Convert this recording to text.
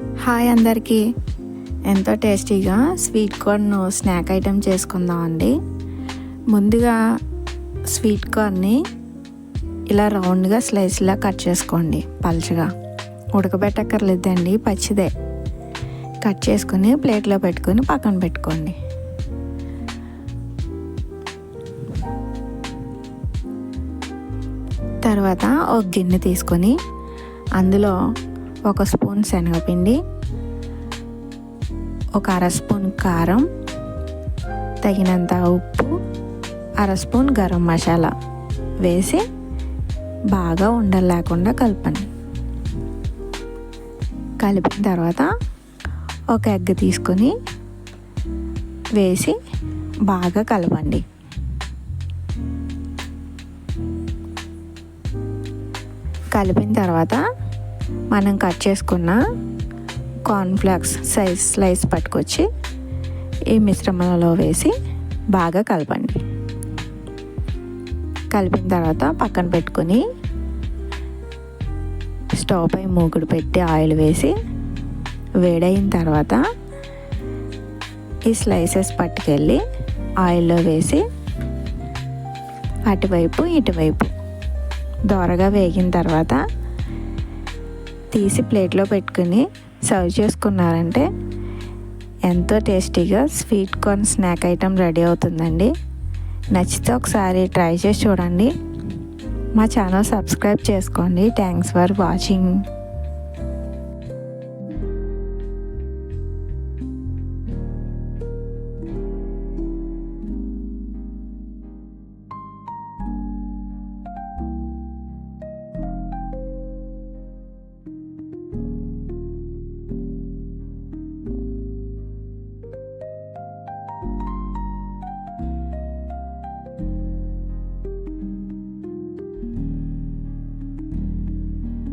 Hi అందరికీ. ఎంతో టేస్టీగా స్వీట్ కార్న్ స్నాక్ ఐటెం చేసుకుందామండి. ముందుగా స్వీట్ కార్న్ని ఇలా రౌండ్గా స్లైస్లా కట్ చేసుకోండి పల్చగా. ఉడకబెట్టక్కర్లేదండి పచ్చిదే. కట్ చేసుకుని ప్లేట్లో పెట్టుకొని పక్కన పెట్టుకోండి. తర్వాత ఒక గిన్నె తీసుకొని అందులో ఒక స్పూన్ శనగపిండి ఒక అర స్పూన్ కారం తగినంత ఉప్పు అర స్పూన్ గరం మసాలా వేసి బాగా ఉండలు లేకుండా కలపండి. కలిపిన తర్వాత ఒక ఎగ్ తీసుకొని వేసి బాగా కలపండి. కలిపిన తర్వాత మనం కట్ చేసుకున్న కార్న్ఫ్లాక్స్ సైజ్ స్లైస్ పట్టుకొచ్చి ఈ మిశ్రమంలో వేసి బాగా కలపండి. కలిపిన తర్వాత పక్కన పెట్టుకొని స్టవ్ పై మూకుడు పెట్టి ఆయిల్ వేసి వేడైన తర్వాత ఈ స్లైసెస్ పట్టుకెళ్ళి ఆయిల్లో వేసి అటువైపు ఇటువైపు దోరగా వేగిన తర్వాత తీసి ప్లేట్లో పెట్టుకుని సర్వ్ చేసుకున్నారంటే ఎంతో టేస్టీగా sweet corn snack item ready అవుతుందండి. నచ్చితే ఒకసారి ట్రై చేసి చూడండి. మా ఛానల్ సబ్స్క్రైబ్ చేసుకోండి. Thanks for watching.